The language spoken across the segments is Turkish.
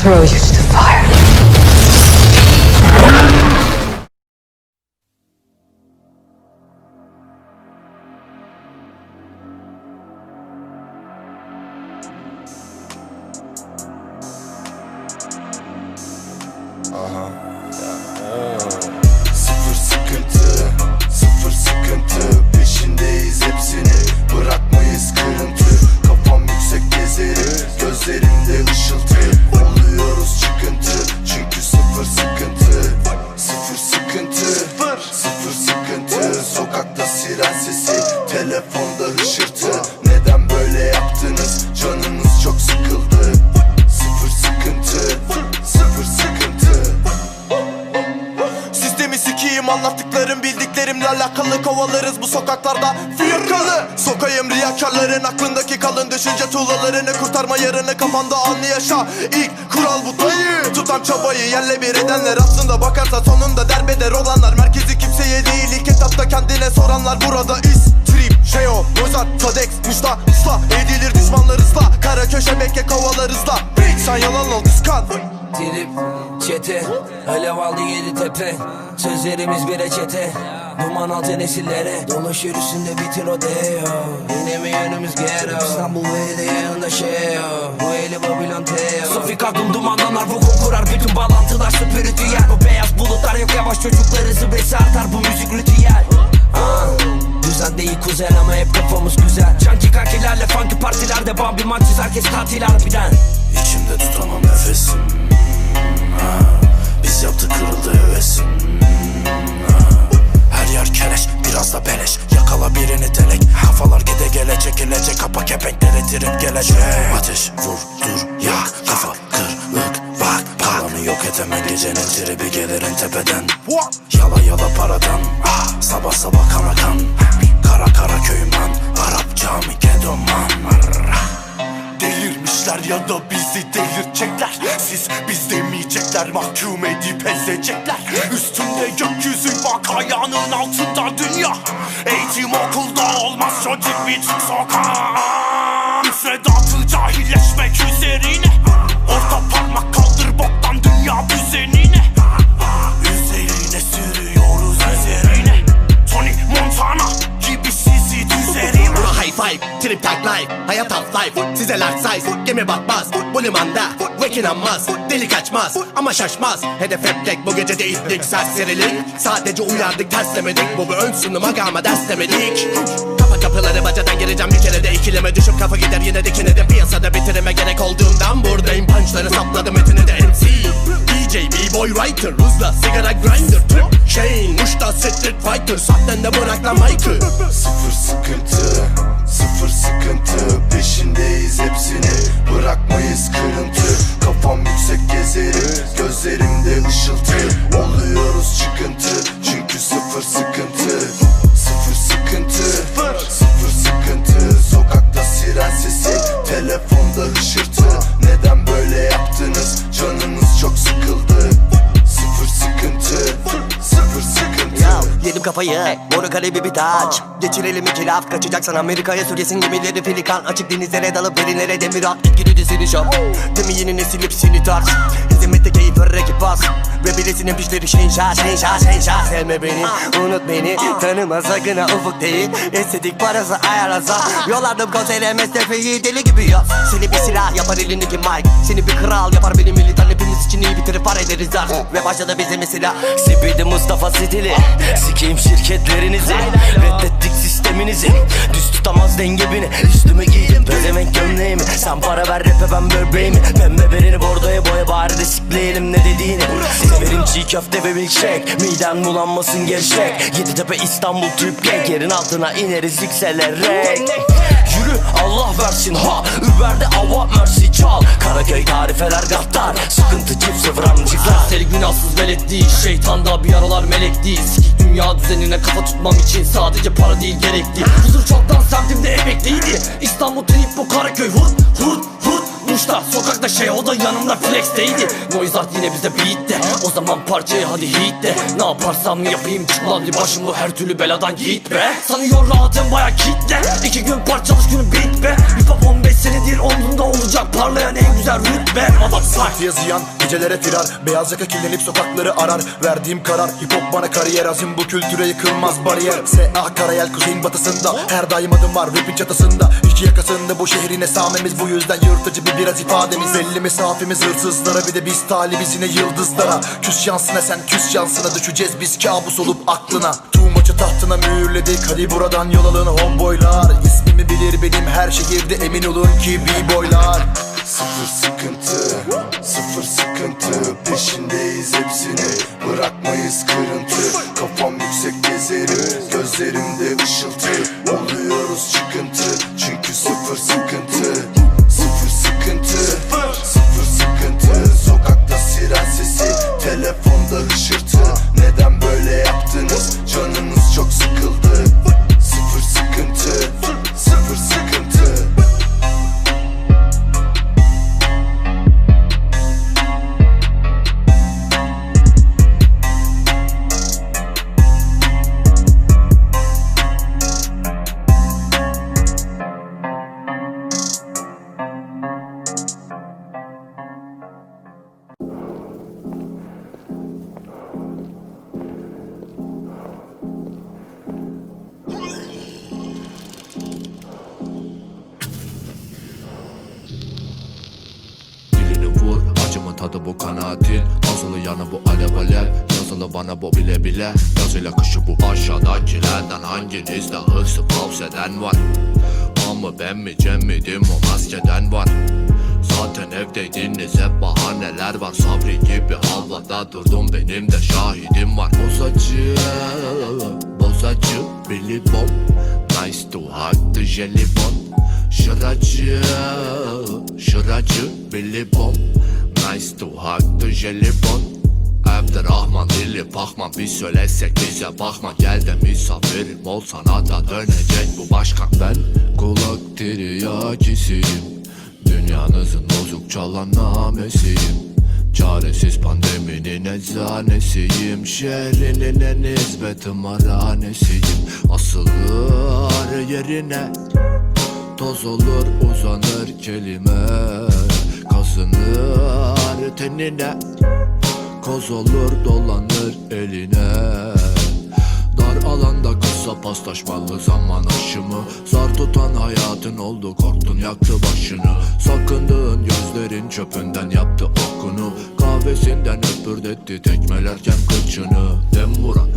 throw you to the fire. Sıfır anlattıklarım bildiklerimle alakalı kovalarız bu sokaklarda. Fiyakalı Sokayım riyakarların aklındaki kalın düşünce tuğlalarını kurtarma yarını kafanda anlı yaşa. İlk kural bu dayı Tutan çabayı yerle bir edenler aslında bakarsa sonunda derbeder olanlar. Merkezi kimseye değil ilk etapta kendine soranlar. Burada is Trip, Şeo, Mozart, Tadex, Musta, ısla Edilir düşmanlar Kara köşe bekke kovalar ısla Sen yalan ol kıskan Trip, çete, alev aldı yedi tepe. Sözlerimiz bir reçete Duman altı nesillere. Dolaşır üstünde bitir o deo. Yine mi yönümüz ghetto İstanbul ve de yanında şey o Bu eli Babylon Teo. Sofik aklım dumanlanlar vuku kurar. Bütün bağlantılar spiritüel Bu beyaz bulutlar yok yavaş çocukları zıbresi artar. Bu müzik ritüel. Ah, Düzen değil kuzen ama hep kafamız güzel. Canki kakilerle funky partilerde Bambi maçız herkes tatil harbiden. İçimde tutamam nefesim Biz yaptık kırıldı hevesim. Her yer keleş biraz da beleş. Yakala birini telek. Kafalar gide gele çekilecek. Kapa kepenkleri trip gelecek. Ateş vur dur yak Kafa kırık bak Paranı yok etemem gecenin tribi gelirin tepeden. Yala yala paradan. Ah, Sabah sabah kana kan Kara kara köyman Arap cami gedoman Delirmişler ya da bizi delirtecekler. Siz biz demeyecekler mahkum edip ezecekler. Üstünde gökyüzü bak ayağının altında dünya. Eğitim okulda olmaz çocuk bir çık sokağa Müfredatı cahilleşmek üzerine. Orta parmak kaldır boktan dünya düzenine trip tag life Hayat half life, size large size. Gemi batmaz, bu limanda Ve inanmaz, deli kaçmaz Ama şaşmaz, hedef hep tek Bu gece de itlik, serserilik Sadece uyardık, terslemedik Bu bir ön sunum aga ama derslemedik Kapa kapıları bacadan gireceğim. Bir kere de ikileme düşüp kafa gider. Yine dikine de piyasada bitirime gerek olduğundan buradayım. Punchları sapladım etini de MC DJ, B-boy writer, hızla sigara grinder Trip, chain, muşta street fighter. Sahten de bırak lan mic'ı Sıfır sıkıntı, sıfır sıkıntı Peşindeyiz hepsini, bırakmayız kırıntı Kafam yüksek gezerim, gözlerimde ışıltı Oluyoruz çıkıntı, çünkü sıfır sıkıntı Sıfır sıkıntı, sıfır sıkıntı Sokakta siren sesi, telefonda hışırtı yedim kafayı. Moru kalebi bir taç. Geçirelim iki laf. Kaçacaksan Amerika'ya sürgesin gemileri Filikan. Açık denizlere dalıp derinlere demir at. Etkili dizini şap Demi yeni nesil hepsini tarz? Hizmette keyif ver rakip bas. Ve birisinin pişleri şenşa şenşa şenşa Sevme beni unut beni. Tanıma sakın ufuk değil. Estetik parası ayarlasa Yollardım konsere mesafeyi deli gibi ya Seni bir silah yapar elindeki mic. Seni bir kral yapar benim militan Hepimiz için iyi bitirip para ederiz artık Ve başladı bizim silah Sipidi Mustafa stili. Sikeyim şirketlerinizi Reddettik sisteminizi. Düz tutamaz denge beni Üstümü giydim pezevenk gömleğimi. Sen para ver rap'e ben böbreğimi. Pembe berini bordoya boya bari de sikleyelim ne dediğini. Severim çiğ köfte ve milkshake. Miden bulanmasın gevşek. Yeditepe İstanbul Türk Gang Yerin altına ineriz yükselerek. Yürü Allah versin ha. Uber'de ava mercy çal. Karaköy tarifeler gattar Sıkıntı çift sıfır amcıklar Seri günahsız velet değil Şeytanda bir aralar melek değil. Dünya düzenine kafa tutmam için Sadece para değil gerekli Huzur çoktan semtimde emekliydi. İstanbul trip bu Karaköy. Hut hut hut Muş'ta sokakta şey o da yanımda flexteydi Noizart yine bize beat de. O zaman parçayı hadi hit de. Ne yaparsam yapayım bir başım bu her türlü beladan git be. Sanıyor rahatım baya kitle. İki gün parçalış günü bit be. Hip hop 15 senedir Parlayan en güzel rütbe Adamsın Partiye ziyan gecelere firar Beyaz yaka kirlenip sokakları arar. Verdiğim karar hip hop bana kariyer. Azim bu kültüre yıkılmaz bariyer. S.A. Karayel kuzeyin batısında. Her daim adım var rapin çatısında. İki yakasında bu şehrin esamemiz. Bu yüzden yırtıcı bir biraz ifademiz. Belli mesafemiz hırsızlara Bir de biz talibiz yine yıldızlara. Küs şansına sen küs şansına Düşeceğiz biz kabus olup aklına Maçı tahtına mühürledik Hadi buradan yol alın homeboylar İsmimi bilir benim her şehirde Emin olun ki b-boylar. Sıfır sıkıntı, sıfır sıkıntı. Peşindeyiz hepsini, bırakmayız kırıntı. Kafam yüksek gezerim, gözlerimde ışıltı. Oluyoruz çıkıntı, çünkü sıfır sıkıntı kanaatin Asılı yanı bu alev alev Yazılı bana bu bile bile. Yazıyla kışı bu aşağıdakilerden Hanginizde hırsı pavseden var? Ama ben mi Cem miydim o maskeden var? Zaten evdeydiniz hep bahaneler var? Sabri gibi havada durdum benim de şahidim var. Bozacı, bozacı, Billy Bob. Nice to hug the jelibon Şıracı, şıracı, Billy Bob Nice to hug the jelibon Evde Rahman dili pakman bir söylesek bize bakma. Gel de misafirim ol sana da dönecek bu başkan. Ben kulak tiryacisiyim Dünyanızın bozuk çalan namesiyim. Çaresiz pandeminin eczanesiyim. Şehrinin en hizmet tımarhanesiyim Asılır yerine Toz olur uzanır kelime. Kazınır tenine Koz olur dolanır eline. Dar alanda kısa paslaşmalı zaman aşımı. Zar tutan hayatın oldu korktun yaktı başını. Sakındığın gözlerin çöpünden yaptı okunu. Kahvesinden öpürdetti tekmelerken kıçını. Dem vuran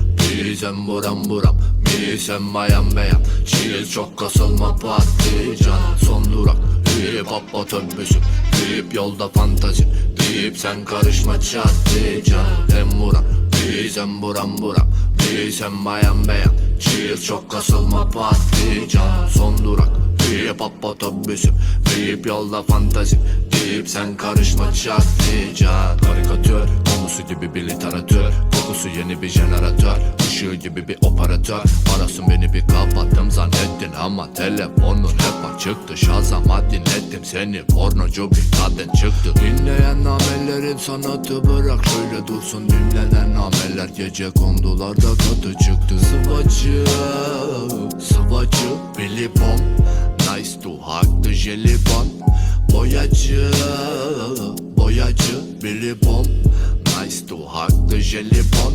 Bizem buram buram Misem bayan beyan Çiğiz çok kasılma patlıcan Son durak Hip hop otobüsü. Hip yolda fantazi Deyip sen karışma çatlıcan Dem vuran Bizem buram buram Bizem bayan beyan. Çiğiz çok kasılma patlıcan Son durak Hip hop otobüsü Hip yolda fantazi Deyip sen karışma çatlıcan Karikatür Konusu gibi bir literatür. Kokusu yeni bir jeneratör. Işığı gibi bir operatör. Arasın beni bir kapattım zannettin Ama telefonun hep açıktı. Şazama dinlettim seni. Pornocu bir kadın çıktı. Dinleyen namellerin sanatı bırak Şöyle dursun. Dinlenen nameller Gece kondularda katı çıktı. Sıvacı Sıvacı Billy Bomb Nice to hug the jelibon Boyacı Boyacı Billy Bomb Nice to the jelibon.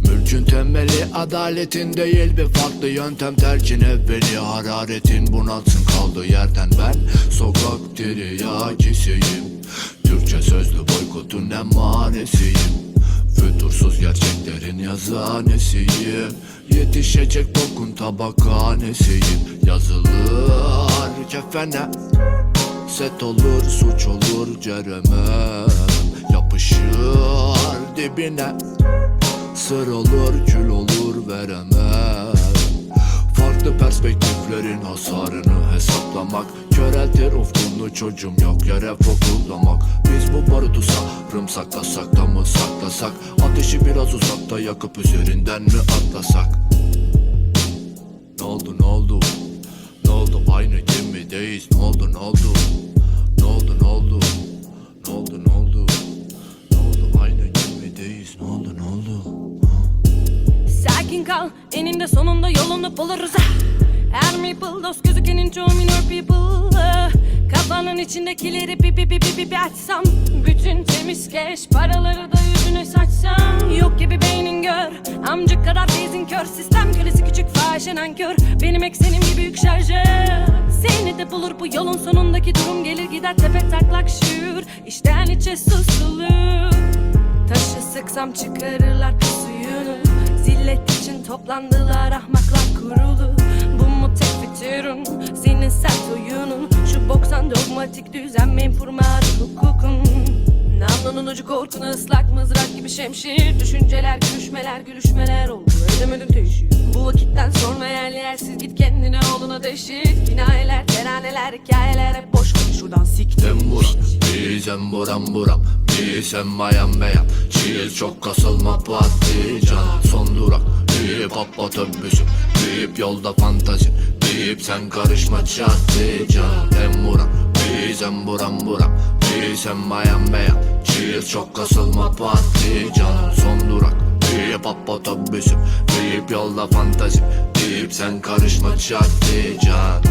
Mülkün temeli adaletin değil bir farklı yöntem. Tercih evveli hararetin bunalsın kaldığı yerden ben Sokak tiryacisiyim Türkçe sözlü boykotun emaresiyim. Fütursuz gerçeklerin yazanesiyim Yetişecek dokun tabakhanesiyim. Yazılır kefene. Set olur suç olur cereme Yapışır dibine Sır olur kül olur veremem. Farklı perspektiflerin hasarını hesaplamak. Köreltir ufkunu çocuğum yok yere fokullamak Biz bu barutu sarım saklasak da mı saklasak? Ateşi biraz uzakta yakıp üzerinden mi atlasak? Ne oldu ne oldu? Ne oldu aynı gemideyiz. Ne oldu ne oldu? Ne oldu ne oldu? Ne oldu ne oldu Kal eninde sonunda yolunu buluruz ah. Enemy pull those gözükenin çoğu minor people ah. Kafanın içindekileri bir bir, bir açsam Bütün temiz keş paraları da yüzüne saçsam Yok gibi beynin gör Amcık kadar bezin kör Sistem kölesi küçük fahişe nankör Benim eksenim gibi büyük şarjör Seni de bulur bu yolun sonundaki durum Gelir gider tepe taklak şuur İçten içe susulur Taşı sıksam çıkarırlar pis Zillet için toplandılar ahmaklar kurulu. Bu mu tek fütürün senin sert oyunun. Şu boksan dogmatik düzen menfur marif hukukun Namlunun ucu korkuna ıslak mızrak gibi şemşir. Düşünceler gülüşmeler gülüşmeler oldu. Edemedim teşhir. Bu vakitten sonra yerli yersiz git kendine oğluna deşir Kinayeler teraneler hikayeler hep boş şuradan siktir Dem buram, bizim buram buram. Bizim bayan beyan Çiğil çok kasılma patlıcan Son durak. Bip hop otobüsüm. Bip yolda fantazi Bip sen karışma çatlıcan Dem buram, bizim buram buram Bizim bayan beyan Çiğil çok kasılma patlıcan Son durak. Bip hop otobüsüm Bip yolda fantazi Bip sen karışma çatlıcan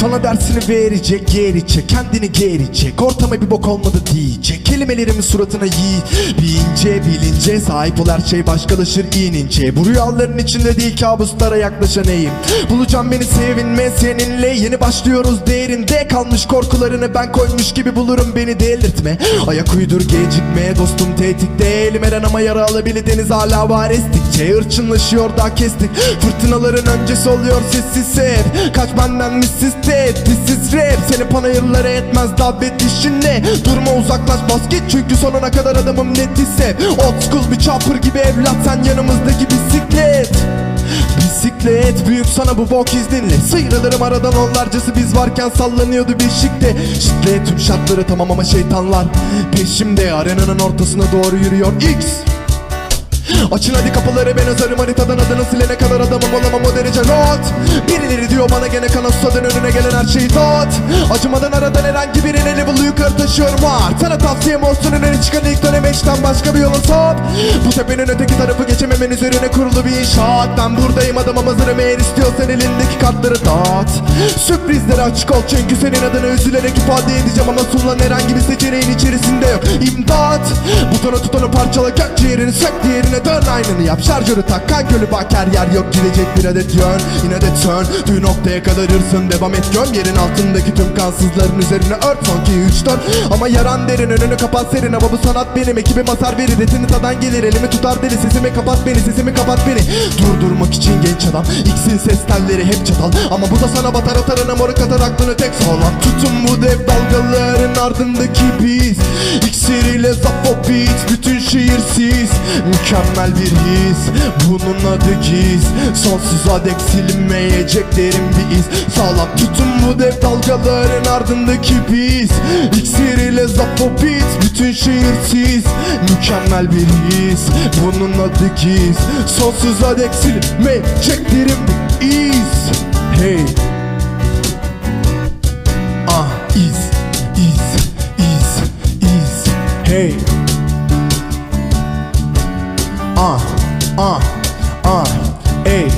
Sana dersini verecek geri çek Kendini geri çek Ortama bir bok olmadı diyecek. Kelimelerimi suratına yiğ Bilince bilince Sahip ol. Her şey başkalaşır inince. Bu rüyaların içinde değil kabuslara yaklaşan eğim Bulacağım beni sevinme seninle. Yeni başlıyoruz değerinde. Kalmış korkularını ben koymuş gibi bulurum Beni. Delirtme. Ayak uydur gecikme. Dostum tetikte. Elim ama yaralı bile deniz hala var. Estikçe Irçınlaşıyor daha kestik. Fırtınaların öncesi oluyor. Sessiz sev. Kaç benden missiz This is rap. Seni panayırlara etmez davet işinle. Durma uzaklaş bas git. Çünkü sonuna kadar adamım net ise. Old school bir chopper gibi evlat sen yanımızdaki bisiklet Bisiklet büyük sana bu bok izninle. Sıyrılırım aradan onlarcası biz varken sallanıyordu bir şikte. Şitle tüm şartları tamam ama şeytanlar. Peşimde arenanın ortasına doğru yürüyor X Açın hadi kapıları ben özarım haritadan adını silene kadar adamım olamam o derece rahat. Birileri diyor bana gene kana susadın önüne gelen her şeyi dağıt. Acımadan aradan herhangi birine level yukarı taşıyorum var Sana tavsiyem olsun önüne çıkan ilk dönem eşten başka bir yola sap Bu tepenin öteki tarafı geçememen üzerine kurulu bir inşaat. Ben buradayım adamım hazırım eğer istiyorsan elindeki kartları dağıt. Sürprizlere açık ol çünkü senin adını üzülerek ifade edeceğim Ama sunulan herhangi bir seçeneğin içerisinde yok. İmdat! Butonu tutonu parçala kök ciğerini sök diğerine dön aynını yap Şarjörü tak. Kan gölü bak her yer yok. Gidecek bir adet yön Yine de turn. Düğü noktaya kadar hırsın devam et göm. Yerin altındaki tüm kansızların üzerine ört. Son 2 3 4 Ama yaran derin önünü kapat serin. Ama bu sanat benim ekibim hasar verir. Etini tadan gelir elimi tutar deli. Sesimi kapat beni sesimi kapat beni. Durdurmak için genç adam X'in ses telleri hep çatal. Ama bu da sana batar atarına moruk atar aklını tek sağlam Tutun bu dev dalgaların ardındaki biz. İksiriyle Zappo Beat bütün şehirsiz Mükemmel bir his. Bunun adı giz. Sonsuza dek silinmeyecek derin bir iz. Sağlam tutun bu dev dalgaların ardındaki biz. İksiriyle Zappo Beat bütün şehirsiz Mükemmel bir his. Bunun adı giz. Sonsuza dek silinmeyecek derin bir iz. Hey. Ah iz iz iz iz. Hey Ah ah ah ey.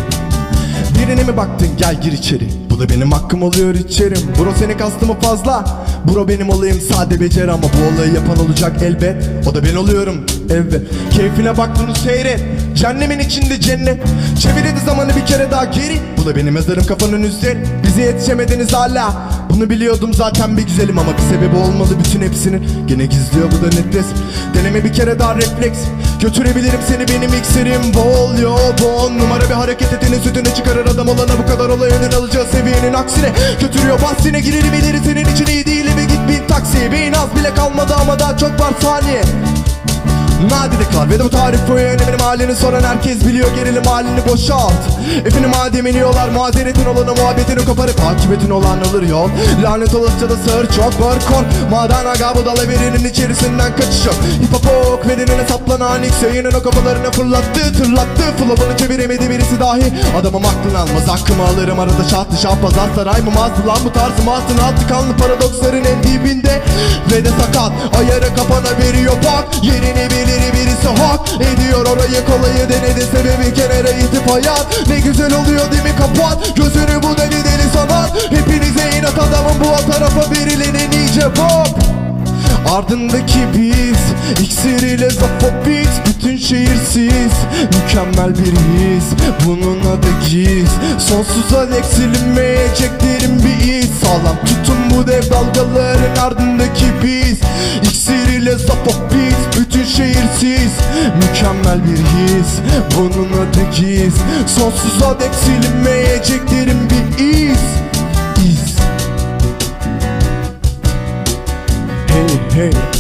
Birine mi baktın? Gel gir içeri. Bu da benim hakkım oluyor içerim. Bro seni kastı mı fazla. Bro benim olayım sade becer ama bu olayı yapan olacak elbet. O da ben oluyorum. Evet. Keyfine bak bunu seyret. Cehennemin içinde cennet. Çevirdi zamanı bir kere daha geri. Bu da benim mezarım kafanın üzeri. Bize yetişemediniz hala Bunu biliyordum zaten bir güzelim ama bir sebebi olmalı bütün hepsinin. Gene gizliyor bu da net resim Deneme bir kere daha refleks. Götürebilirim seni benim iksirim Bol. Yo bon Numara bir hareket etini sütüne çıkarır adam olana bu kadar olay önün alacağı seviyenin aksine. Götürüyor bahsine girelim ileri senin için iyi değil eve git bin taksi Beyin az bile kalmadı ama daha çok var saniye Nadide kal. Ve de bu tarif boyu öneminin halini soran herkes biliyor. Gerilim halini boşalt. Efendim madem iniyorlar mazeretin olanı muhabbetini koparıp Akibetin olan alır yol. Lanet olasıca da sığır çok korkor Madan aga bu dala verinin içerisinden kaçış yok. Hip hop ok verenine saplanan X yayının o kafalarına fırlattı tırlattı. Flow'unu çeviremedi birisi dahi. Adamım aklını almaz hakkımı alırım. Arada şahtı şahbazar saray mı mazdı lan bu tarzım altın altı kanlı paradoksların en dibinde. Ve de sakat ayarı kapana veriyor bak. Yerini bilir birisi hak Ediyor orayı kolayı denedi sebebi kenara itip hayat. Ne güzel oluyor değil mi? Kapat Gözünü bu deli deli sanat Hepinize inat adamın bu tarafa verilen en iyi Ardındaki biz İksir ile Zafobit Bütün şehirsiz Mükemmel bir his. Bunun adı giz. Sonsuza dek silinmeyeceklerin bir iz. Sağlam tutun bu dev dalgaların ardındaki biz. İksir ile Zafobit Şehirsiz Mükemmel bir his. Bunun giz Sonsuza dek silinmeyeceklerin bir iz. İz. Hey hey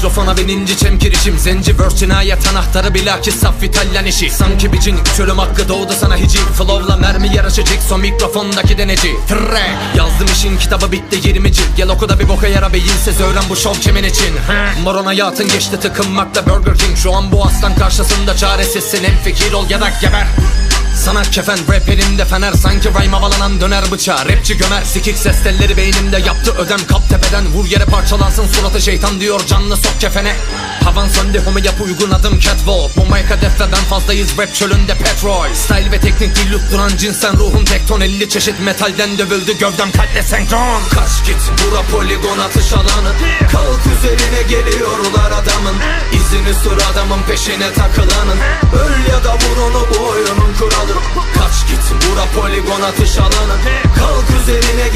Mikrofona beninci çemkirişim Zenci verse cinayet anahtarı bilakis saf İtalyan işi. Sanki bir cin çölüm hakkı doğdu sana hiciv. Flow'la mermi yarışacak son mikrofondaki deneci. Tre Yazdım işin kitabı bitti 20 cilt Gel oku da bir boka yara beyinsiz öğren bu şov kimin için? Moron hayatın geçti tıkınmakta Burger King. Şu an bu aslan karşısında çaresizsin. En fikir ol ya da geber sana kefen rap elimde fener. Sanki rhyme havalanan döner bıçağı. Rapçi gömer sikik ses telleri beynimde. Yaptı ödem kap tepeden. Vur yere parçalansın suratı şeytan diyor. Canlı sok kefene. Havan söndü homi yap uygun adım catwalk. Mic hedeften fazlayız rap çölünde petrol. Style ve teknik değil duran cinsen ruhum tekton 50 çeşit metalden dövüldü gövdem kalple senkron. Kaç git bura poligon atış alanı. Kalk üzerine geliyorlar adamın. İzini sür adamın peşine takılanın. Öl ya da vur onu bu oyunun kuralı Kaç git bura poligon atış alanı. Kalk üzerine